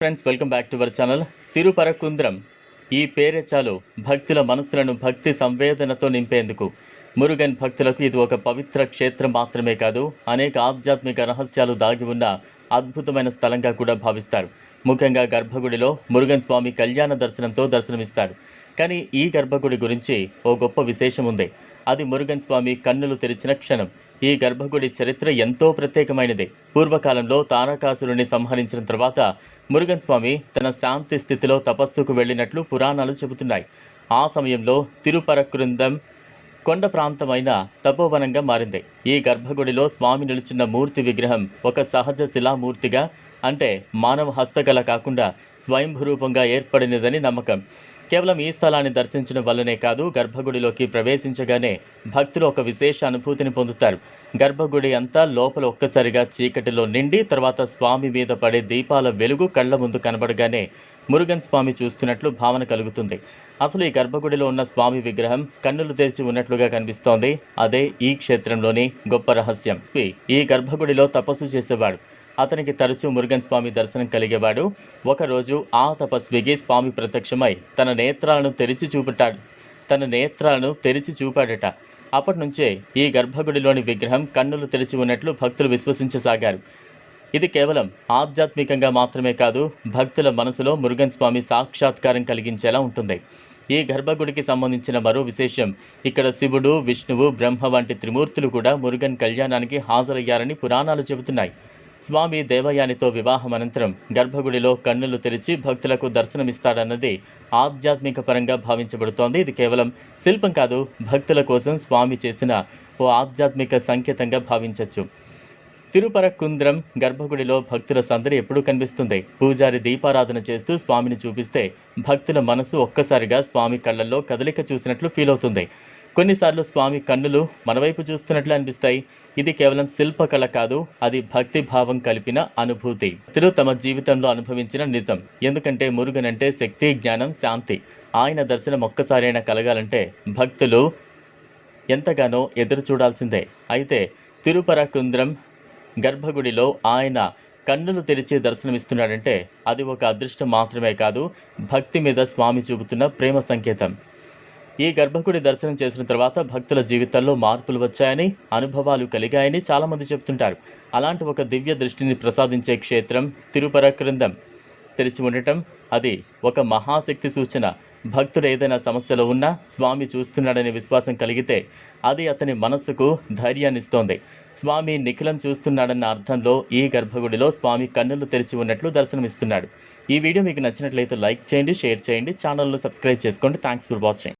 Friends welcome back to our channel Thiruparankundram ఈ పేరే చాలు భక్తుల మనసులను భక్తి సంవేదనతో నింపేందుకు. మురుగన్ భక్తులకు ఇది ఒక పవిత్ర క్షేత్రం మాత్రమే కాదు అనేక ఆధ్యాత్మిక రహస్యాలు దాగి ఉన్న అద్భుతమైన స్థలంగా కూడా భావిస్తారు. ముఖ్యంగా గర్భగుడిలో మురుగన్ స్వామి కళ్యాణ దర్శనంతో దర్శనమిస్తారు. కానీ ఈ గర్భగుడి గురించి ఓ గొప్ప విశేషం ఉంది. అది మురుగన్ స్వామి కన్నులు తెరిచిన క్షణం. ఈ గర్భగుడి చరిత్ర ఎంతో ప్రత్యేకమైనది. పూర్వకాలంలో తారకాసురుని సంహరించిన తర్వాత మురుగన్ స్వామి తన శాంతి స్థితిలో తపస్సుకు వెళ్ళినట్లు పురాణాలు చెబుతున్నాయి. ఆ సమయంలో తిరుపరకృందం కొండ ప్రాంతమైన తపోవనంగా మారింది. ఈ గర్భగుడిలో స్వామి నిలుచున్న మూర్తి విగ్రహం ఒక సహజ శిలామూర్తిగా అంటే మానవ హస్తకళ కాకుండా స్వయంభూరూపంగా ఏర్పడినదని నమ్మకం. కేవలం ఈ స్థలాన్ని దర్శించడం వల్లనే కాదు గర్భగుడిలోకి ప్రవేశించగానే భక్తులు ఒక విశేష అనుభూతిని పొందుతారు. గర్భగుడి అంతా లోపల ఒక్కసారిగా చీకటిలో నిండి తర్వాత స్వామి మీద పడే దీపాల వెలుగు కళ్ళ ముందు కనబడగానే మురుగన్ స్వామి చూస్తున్నట్లు భావన కలుగుతుంది. అసలు ఈ గర్భగుడిలో ఉన్న స్వామి విగ్రహం కన్నులు తెరిచి ఉన్నట్లుగా కనిపిస్తోంది. అదే ఈ క్షేత్రంలోని గొప్ప రహస్యం. ఈ గర్భగుడిలో తపస్సు చేసేవాడు. అతనికి తరచూ మురుగన్ స్వామి దర్శనం కలిగేవాడు. ఒకరోజు ఆ తపస్వికి స్వామి ప్రత్యక్షమై తన నేత్రాలను తెరిచి చూపెట్టాడు తన నేత్రాలను తెరిచి చూపాడట. అప్పటి నుంచే ఈ గర్భగుడిలోని విగ్రహం కన్నులు తెరిచి ఉన్నట్లు భక్తులు విశ్వసించసాగారు. ఇది కేవలం ఆధ్యాత్మికంగా మాత్రమే కాదు భక్తుల మనసులో మురుగన్ స్వామి సాక్షాత్కారం కలిగించేలా ఉంటుంది. ఈ గర్భగుడికి సంబంధించిన మరో విశేషం ఇక్కడ శివుడు విష్ణువు బ్రహ్మ వంటి త్రిమూర్తులు కూడా మురుగన్ కళ్యాణానికి హాజరయ్యారని పురాణాలు చెబుతున్నాయి. స్వామి దేవయానితో వివాహం అనంతరం గర్భగుడిలో కన్నులు తెరిచి భక్తులకు దర్శనమిస్తాడన్నది ఆధ్యాత్మిక పరంగా భావించబడుతోంది. ఇది కేవలం శిల్పం కాదు భక్తుల కోసం స్వామి చేసిన ఓ ఆధ్యాత్మిక సంకేతంగా భావించవచ్చు తిరుపరకుంద్రం గర్భగుడిలో భక్తుల సందడి ఎప్పుడూ కనిపిస్తుంది. పూజారి దీపారాధన చేస్తూ స్వామిని చూపిస్తే భక్తుల మనసు ఒక్కసారిగా స్వామి కళ్ళల్లో కదలిక చూసినట్లు ఫీల్ అవుతుంది కొన్నిసార్లు స్వామి కన్నులు మనవైపు చూస్తున్నట్లు అనిపిస్తాయి. ఇది కేవలం శిల్పకళ కాదు అది భక్తి భావం కలిపిన అనుభూతి. భక్తులు తమ జీవితంలో అనుభవించిన నిజం. ఎందుకంటే మురుగన్ అంటే శక్తి జ్ఞానం శాంతి. ఆయన దర్శనం ఒక్కసారైనా కలగాలంటే భక్తులు ఎంతగానో ఎదురు చూడాల్సిందే. అయితే తిరుపరకుంద్రం గర్భగుడిలో ఆయన కన్నులు తెరిచి దర్శనమిస్తున్నాడంటే అది ఒక అదృష్టం మాత్రమే కాదు భక్తి మీద స్వామి చూపుతున్న ప్రేమ సంకేతం. ఈ గర్భగుడి దర్శనం చేసిన తర్వాత భక్తుల జీవితాల్లో మార్పులు వచ్చాయని అనుభవాలు కలిగాయని చాలామంది చెప్తుంటారు. అలాంటి ఒక దివ్య దృష్టిని ప్రసాదించే క్షేత్రం తిరుపరక్రిందం తెరిచి ఉండటం అది ఒక మహాశక్తి సూచన. భక్తుడు ఏదైనా సమస్యలో ఉన్నా స్వామి చూస్తున్నాడనే విశ్వాసం కలిగితే అది అతని మనస్సుకు ధైర్యాన్నిస్తోంది స్వామి నిఖిలం చూస్తున్నాడన్న అర్థంలో ఈ గర్భగుడిలో స్వామి కన్నులు తెరిచి ఉన్నట్లు దర్శనమిస్తున్నాడు. ఈ వీడియో మీకు నచ్చినట్లయితే లైక్ చేయండి షేర్ చేయండి ఛానల్లో సబ్స్క్రైబ్ చేసుకోండి. Thanks for watching.